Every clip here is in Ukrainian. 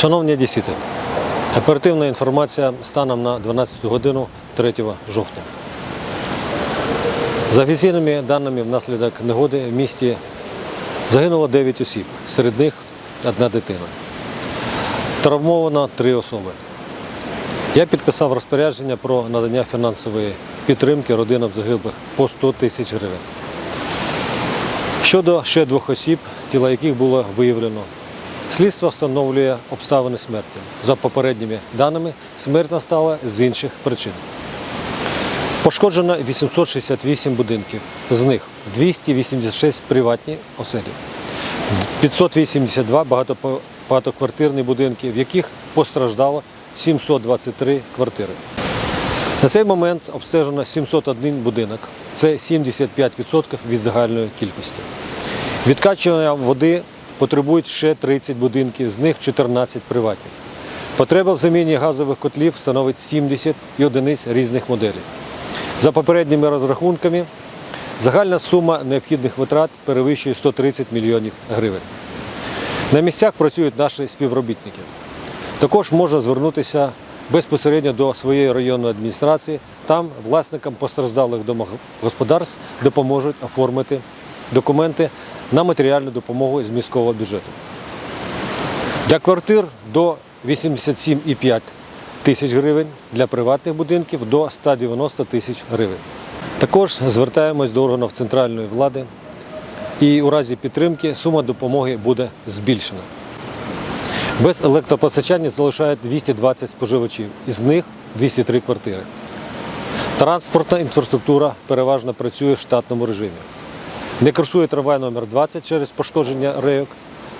Шановні одесити, оперативна інформація станом на 12 годину 3 жовтня. За офіційними даними, внаслідок негоди в місті загинуло 9 осіб, серед них одна дитина. Травмовано 3 особи. Я підписав розпорядження про надання фінансової підтримки родинам загиблих по 100 тисяч гривень. Щодо ще двох осіб, тіла яких було виявлено, слідство встановлює обставини смерті. За попередніми даними, смерть настала з інших причин. Пошкоджено 868 будинків, з них 286 приватні оселі, 582 багатоквартирні будинки, в яких постраждало 723 квартири. На цей момент обстежено 701 будинок. Це 75% від загальної кількості. Відкачування води потребують ще 30 будинків, з них 14 приватні. Потреба в заміні газових котлів становить 70 і одиниць різних моделей. За попередніми розрахунками, загальна сума необхідних витрат перевищує 130 мільйонів гривень. На місцях працюють наші співробітники. Також можна звернутися безпосередньо до своєї районної адміністрації. Там власникам постраждалих домогосподарств допоможуть оформити документи на матеріальну допомогу з міського бюджету. Для квартир до 87,5 тисяч гривень, для приватних будинків до 190 тисяч гривень. Також звертаємось до органів центральної влади і у разі підтримки сума допомоги буде збільшена. Без електропостачання залишають 220 споживачів, із них 203 квартири. Транспортна інфраструктура переважно працює в штатному режимі. Не курсує трамвай номер 20 через пошкодження рейок,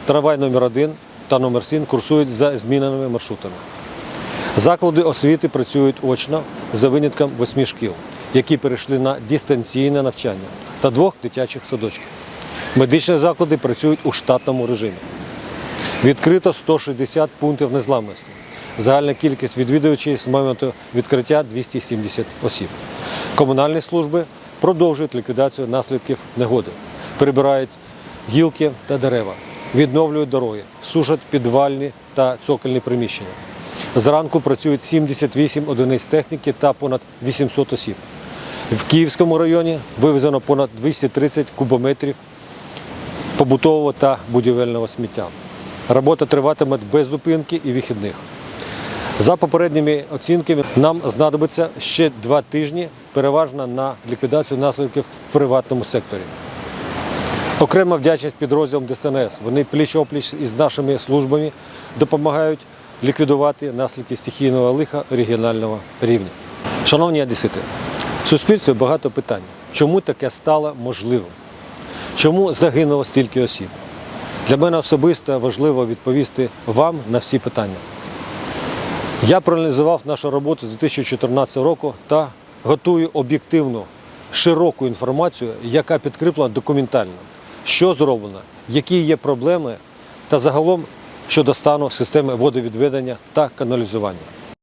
трамвай номер 1 та номер 7 курсують за зміненими маршрутами. Заклади освіти працюють очно за винятком восьми шкіл, які перейшли на дистанційне навчання та двох дитячих садочків. Медичні заклади працюють у штатному режимі. Відкрито 160 пунктів незламності. Загальна кількість відвідувачів з моменту відкриття 270 осіб. Комунальні служби продовжують ліквідацію наслідків негоди, прибирають гілки та дерева, відновлюють дороги, сушать підвальні та цокольні приміщення. Зранку працюють 78 одиниць техніки та понад 800 осіб. В Київському районі вивезено понад 230 кубометрів побутового та будівельного сміття. Робота триватиме без зупинки і вихідних. За попередніми оцінками, нам знадобиться ще два тижні, переважно на ліквідацію наслідків в приватному секторі. Окрема вдячність підрозділам ДСНС. Вони пліч-опліч із нашими службами допомагають ліквідувати наслідки стихійного лиха регіонального рівня. Шановні одесити, в суспільстві багато питань. Чому таке стало можливим? Чому загинуло стільки осіб? Для мене особисто важливо відповісти вам на всі питання. Я проаналізував нашу роботу з 2014 року та готую об'єктивну, широку інформацію, яка підкріплена документально, що зроблено, які є проблеми та загалом щодо стану системи водовідведення та каналізування.